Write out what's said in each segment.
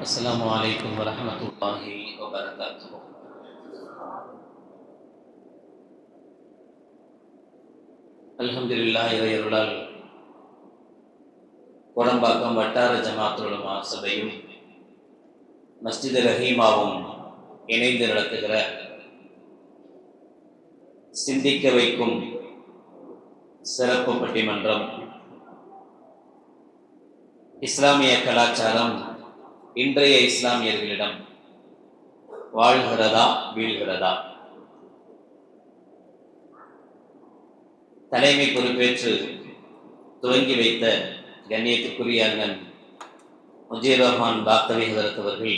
السلام عليكم ورحمة الله وبركاته அல்ஹம்துலில்லாஹ் இறையருளால் கோடம்பாக்கம் வட்டார ஜமாத்துலமா சபையும் மஸ்ஜித் ரஹீமாவும் இணைந்து நடத்துகிற சிந்திக்க வைக்கும் சிறப்பு பட்டிமன்றம் இஸ்லாமிய கலாச்சாரம் இன்றைய இஸ்லாமியர்களிடம் வாழ்கிறதா வீழ்கிறதா? தலைமை பொறுப்பேற்று துவங்கி வைத்த கண்ணியத்துக்குரிய அண்ணன் முஜீர் ரஹ்மான் பாக்தவி ஹதரத் அவர்கள்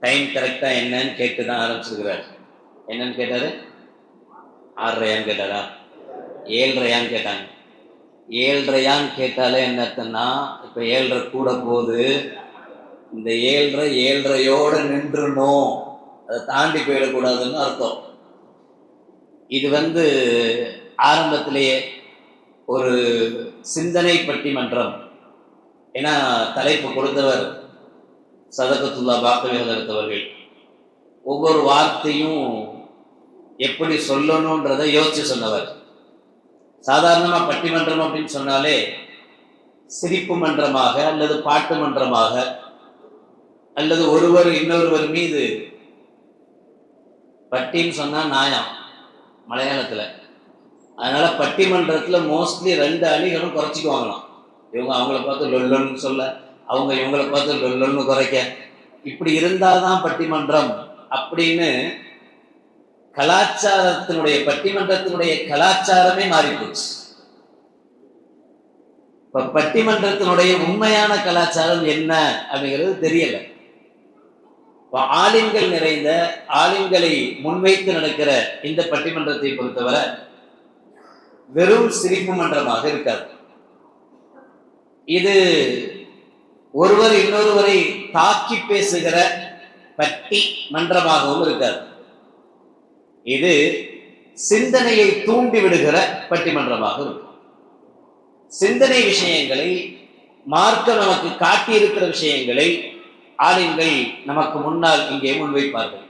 டைம் கரெக்டாக என்னன்னு கேட்டு தான் ஆரம்பிச்சிருக்கிறார். என்னன்னு கேட்டாரு? ஆறரையான்னு கேட்டாரா? ஏழரையான்னு கேட்டாங்க. ஏழ்ரையான்னு கேட்டாலே என்ன அர்த்தம்னா இப்போ ஏழ்ரை கூட போகுது இந்த ஏழ்ரை ஏழ்ரையோட நின்றுணும் அதை தாண்டி போயிடக்கூடாதுன்னு அர்த்தம். இது வந்து ஆரம்பத்திலேயே ஒரு சிந்தனை பட்டிமன்றம். ஏன்னா தலைப்பு கொடுத்தவர் சதகத்துல்லா பாக்கவேதவர்கள் ஒவ்வொரு வார்த்தையும் எப்படி சொல்லணுன்றதை யோசிச்சு சொன்னவர். சாதாரணமாக பட்டிமன்றம் அப்படின்னு சொன்னாலே சிரிப்பு மன்றமாக அல்லது பாட்டு மன்றமாக அல்லது ஒருவர் இன்னொருவர் மீது பட்டின்னு சொன்னால் நியாயம் மலையாளத்தில். அதனால் பட்டிமன்றத்தில் மோஸ்ட்லி ரெண்டு அணிகளும் குறைச்சிக்குவாங்களாம். இவங்க அவங்கள பார்த்து லொல்லன்னு சொல்ல அவங்க இவங்கள பார்த்து லொல்லன்னு குறைக்க. இப்படி இருந்தால் தான் பட்டிமன்றம் அப்படின்னு கலாச்சாரத்தினுடைய பட்டிமன்றத்தினுடைய கலாச்சாரமே மாறி போச்சு இப்ப பட்டிமன்றத்தினுடைய உண்மையான கலாச்சாரம் என்ன அப்படிங்கிறது தெரியல. இப்போ ஆலிம்கள் நிறைந்த ஆலிம்களை முன்வைத்து நடக்கிற இந்த பட்டிமன்றத்தை பொறுத்தவரை வெறும் சிரிப்பு மன்றமாக இருக்காது. இது ஒருவர் இன்னொருவரை தாக்கி பேசுகிற பட்டி மன்றமாகவும் இருக்காது. இது சிந்தனையை தூண்டி விடுகிற பட்டிமன்றமாக இருக்கும். சிந்தனை விஷயங்களை மார்க்க நமக்கு காட்டியிருக்கிற விஷயங்களை ஆலிம்கள் நமக்கு முன்னால் இங்கே முன்வைப்பார்கள்.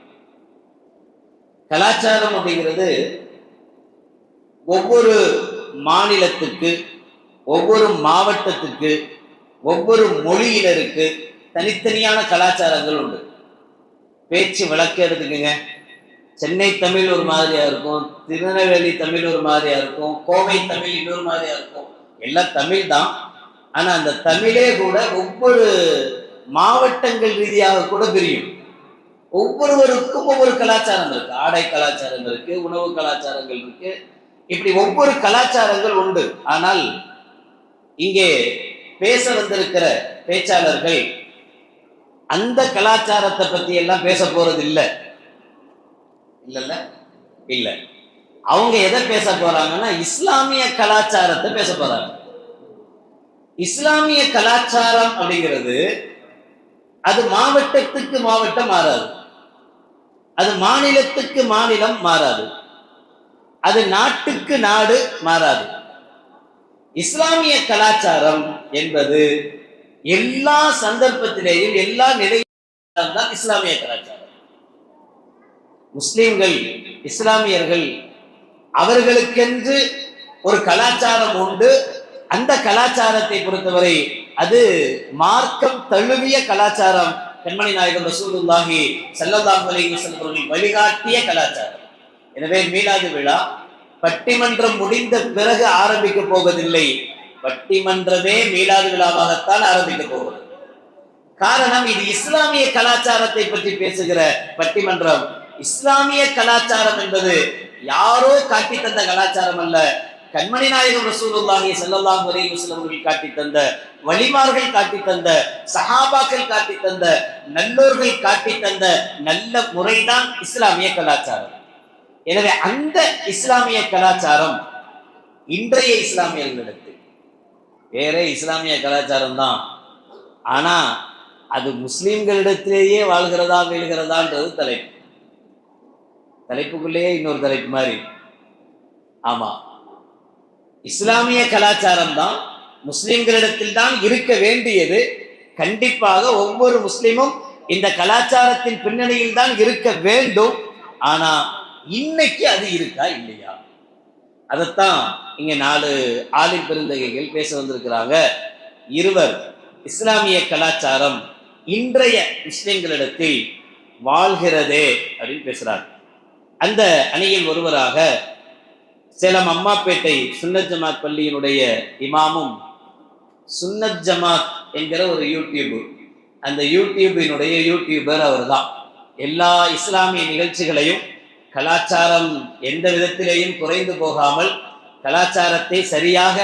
கலாச்சாரம் அப்படிங்கிறது ஒவ்வொரு மாநிலத்துக்கு ஒவ்வொரு மாவட்டத்துக்கு ஒவ்வொரு மொழியினருக்கு தனித்தனியான கலாச்சாரங்கள் உண்டு. பேச்சு விளக்க எடுத்துக்கங்க சென்னை தமிழ் ஒரு மாதிரியா இருக்கும் திருநெல்வேலி தமிழ் ஒரு மாதிரியா இருக்கும் கோவை தமிழ் இன்னொரு மாதிரியா இருக்கும். எல்லாம் தமிழ் தான். ஆனா அந்த தமிழே கூட ஒவ்வொரு மாவட்டங்கள் ரீதியாக கூட பிரியும். ஒவ்வொருவருக்கும் ஒவ்வொரு கலாச்சாரம் இருக்கு. ஆடை கலாச்சாரம் இருக்கு உணவு கலாச்சாரங்கள் இருக்கு. இப்படி ஒவ்வொரு கலாச்சாரங்கள் உண்டு. ஆனால் இங்கே பேச வந்திருக்கிற பேச்சாளர்கள் அந்த கலாச்சாரத்தை பத்தி எல்லாம் பேச போறது இல்லை இல்லைல்ல? இல்ல. அவங்க எதை பேச போறாங்கன்னா இஸ்லாமிய கலாச்சாரத்தை பேச போறாங்க. இஸ்லாமிய கலாச்சாரம் அப்படிங்கிறது அது மாவட்டத்துக்கு மாவட்டம் மாறாது. அது மாநிலத்துக்கு மாநிலம் மாறாது. அது நாட்டுக்கு நாடு மாறாது. இஸ்லாமிய கலாச்சாரம் என்பது எல்லா சந்தர்ப்பத்திலேயும் எல்லா நிலையிலும் தான் இஸ்லாமிய கலாச்சாரம். முஸ்லீம்கள் இஸ்லாமியர்கள் அவர்களுக்கென்று ஒரு கலாச்சாரம் உண்டு. அந்த கலாச்சாரத்தை பொறுத்தவரை அது மார்க்கம் தழுவிய கலாச்சாரம். கண்மணி நாயகம் ரசூலுல்லாஹி சல்லல்லாஹு அலைஹி வஸல்லம் வழிகாட்டிய கலாச்சாரம். எனவே மீலாது விழா பட்டிமன்றம் முடிந்த பிறகு ஆரம்பிக்க போவதில்லை. பட்டிமன்றமே மீலாது விழாவாகத்தான் ஆரம்பிக்க போகிறது. காரணம் இது இஸ்லாமிய கலாச்சாரத்தை பற்றி பேசுகிற பட்டிமன்றம். இஸ்லாமிய கலாச்சாரம் என்பது யாரோ காட்டி தந்த கலாச்சாரம் அல்ல. கண்மணி நாயகம் ரசூலுல்லாஹி ஸல்லல்லாஹு அலைஹி வஸல்லம் அவர்கள் காட்டி தந்த வலிமார்கள் காட்டி தந்த சஹாபாக்கள் காட்டி தந்த நல்லோர்கள் காட்டி தந்த நல்ல முறைதான் இஸ்லாமிய கலாச்சாரம். எனவே அந்த இஸ்லாமிய கலாச்சாரம் இன்றைய இஸ்லாமியர்களிடத்தில். வேற இஸ்லாமிய கலாச்சாரம் தான். ஆனா அது முஸ்லிம்களிடத்திலேயே வாழ்கிறதா வீழ்கிறதான்றது தலைப்பு. தலைப்புக்குள்ளேயே இன்னொரு தலைப்பு மாதிரி. ஆமா. இஸ்லாமிய கலாச்சாரம் தான் முஸ்லிம்களிடத்தில் தான் இருக்க வேண்டியது. கண்டிப்பாக ஒவ்வொரு முஸ்லிமும் இந்த கலாச்சாரத்தின் பின்னணியில் தான் இருக்க வேண்டும். ஆனா இன்னைக்கு அது இருக்கா இல்லையா? அதைத்தான் இங்க நாலு ஆலிம் பெருந்தகைகள் பேச வந்திருக்கிறாங்க. இருவர் இஸ்லாமிய கலாச்சாரம் இன்றைய முஸ்லிம்களிடத்தில் வாழ்கிறதே அப்படின்னு பேசுறார் அந்த அணியில் ஒருவராக சேலம் அம்மாப்பேட்டை சுன்னத் ஜமாத் பள்ளியினுடைய இமாமும் சுன்னத் ஜமாத் என்கிற ஒரு யூடியூப் அந்த யூடியூபினுடைய யூடியூபர் அவர்தான். எல்லா இஸ்லாமிய நிகழ்ச்சிகளையும் கலாச்சாரம் எந்த விதத்திலேயும் குறைந்து போகாமல் கலாச்சாரத்தை சரியாக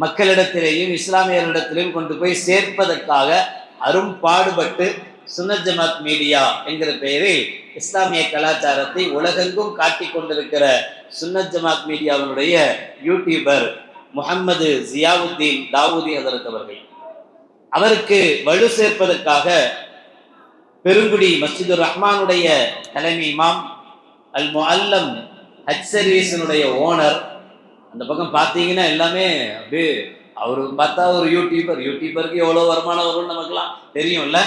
மக்களிடத்திலேயும் இஸ்லாமியர்களிடத்திலேயும் கொண்டு போய் சேர்ப்பதற்காக அரும்பாடுபட்டு சுன்னத் ஜமாத் மீடியா என்கிற பெயரில் இஸ்லாமிய கலாச்சாரத்தை உலகெங்கும் காட்டி கொண்டிருக்கிற சுன்னத் ஜமாத் மீடியாவினுடைய யூடியூபர் முகம்மது ஜியாவுத்தீன் தாவூதி ஹதரத் அவர்கள். அவருக்கு வலு சேர்ப்பதற்காக பெருங்குடி மஸ்ஜிதுர் ரஹ்மானுடைய தலைமை இமாம் அல் முஅல்லம் ஹஜ் சர்வீஸினுடைய ஓனர். அந்த பக்கம் பார்த்தீங்கன்னா எல்லாமே அப்படியே அவருக்கு பார்த்தா ஒரு யூடியூபர் யூடியூபருக்கு எவ்வளோ வருமானம் வரும்னு நமக்குலாம் தெரியும்ல.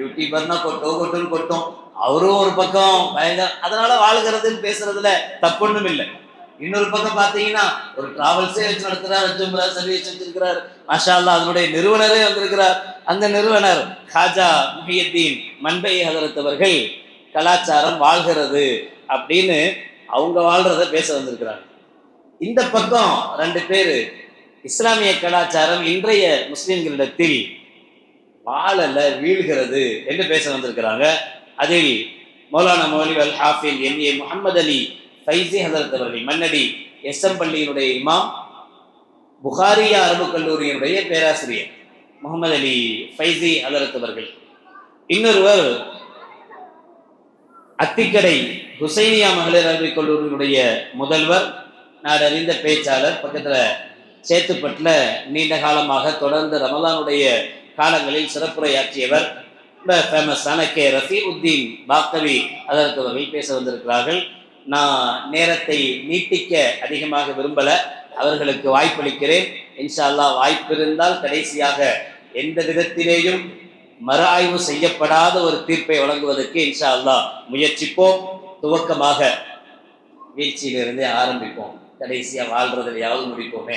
யூடியூபர்னா கொட்டோ கொட்டுன்னு கொட்டும். அவரும் ஒரு பக்கம் பயங்கர அதனால வாழ்கிறதுன்னு பேசுறதுல தப்பொன்றும் இல்லை. இன்னொரு பக்கம் பார்த்தீங்கன்னா ஒரு டிராவல்ஸே வச்சு நடத்துறாரு ஜும்ரா சர்வீஸ் வச்சிருக்கிறார். மாஷா அதனுடைய நிறுவனரே வந்திருக்கிறார். அந்த நிறுவனர் ஹாஜா முஹியத்தீன் மண்பை ஹதரத்தவர்கள் கலாச்சாரம் வாழ்கிறது அப்படின்னு அவங்க வாழ்றத பேச வந்திருக்கிறாங்க. இந்த பக்கம் ரெண்டு பேர் இஸ்லாமிய கலாச்சாரம் இன்றைய முஸ்லிம்களிடத்தில் வாழல வீழ்கிறது என்று பேச வந்திருக்கிறாங்க. அதில் மௌலானா மௌலி அல் ஹாஃபில் எம். ஏ. முகமது அலி ஃபைசி ஹசரத் அவர்கள் மன்னடி எஸ். எம். பள்ளியினுடைய இமாம் புகாரியா அரபு கல்லூரியினுடைய பேராசிரியர் முகமது அலி ஃபைசி ஹசரத் அவர்கள். இன்னொருவர் அத்திக்கடை ஹுசைனியா மகளிர் அரபிக் கல்லூரியினுடைய முதல்வர் நாடறிந்த பேச்சாளர் பக்கத்தில் சேத்துப்பட்டில் நீண்ட காலமாக தொடர்ந்து ரமலானுடைய காலங்களில் சிறப்புரையாற்றியவர் ரொம்ப ஃபேமஸான கே. ரஃபீஉத்தீன் பாக்தவி அதற்கு அவர்கள் பேச வந்திருக்கிறார்கள். நான் நேரத்தை நீட்டிக்க அதிகமாக விரும்பல. அவர்களுக்கு வாய்ப்பளிக்கிறேன். இன்ஷா அல்லாஹ் வாய்ப்பு இருந்தால் கடைசியாக எந்த விதத்திலேயும் மறு ஆய்வு செய்யப்படாத ஒரு தீர்ப்பை வழங்குவதற்கு இன்ஷா அல்லாஹ் முயற்சிப்போம். துவக்கமாக வீழ்ச்சியிலிருந்தே ஆரம்பிப்போம். கடைசியா வாழ்றதையாவது முடிப்போமே.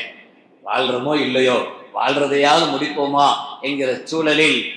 வாழ்றோமோ இல்லையோ? வாழ்றதையாவது முடிப்போமா? என்கிற சூழலில்